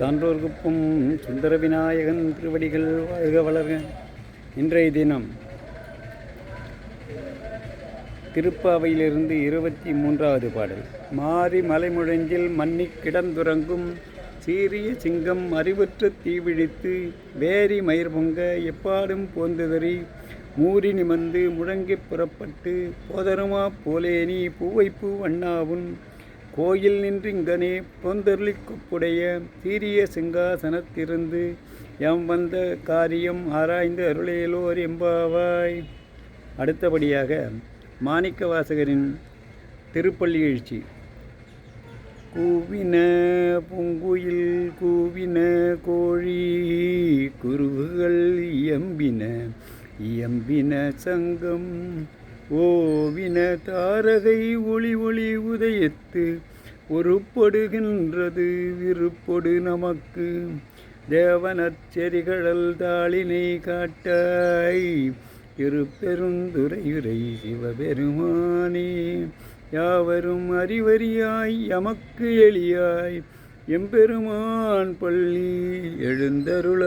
சான்றோர்க்குப்பும் சுந்தர விநாயகன் திருவடிகள் வாழ்க வளர்க. இன்றைய தினம் திருப்பாவையிலிருந்து இருபத்தி மூன்றாவது பாடல். மாறி மலைமுழஞ்சில் மன்னி கிடந்துறங்கும் சீரிய சிங்கம் அறிவுற்று தீவிழித்து வேரி மயிர் பொங்க எப்பாடும் போந்துதறி மூறி நிமந்து முழங்கிப் புறப்பட்டு போதருமா போலேனி பூவைப்பூ வண்ணாவுன் கோயில் நின்றிங்கனே இங்கனே கொப்புடைய சீரிய சிங்காசனத்திருந்து எம் வந்த காரியம் ஆராய்ந்து அருளையலோர் எம்பாவாய் அடுத்தபடியாக மாணிக்க வாசகரின் திருப்பள்ளி எழுச்சி. கூவின பூங்குயில் கூவின கோழி குருவுகள் இயம்பின இயம்பின சங்கம் ஓவின தாரகை ஒளி ஒளி உதயத்து உருப்படுகின்றது விருப்பொடு நமக்கு. தேவனச்செறிகளல் தாளினை காட்டாய் திருப்பெருந்துரையுரை சிவபெருமானே. யாவரும் அறிவறியாய் எமக்கு எளியாய் எம்பெருமான் பள்ளி எழுந்தருளாயே.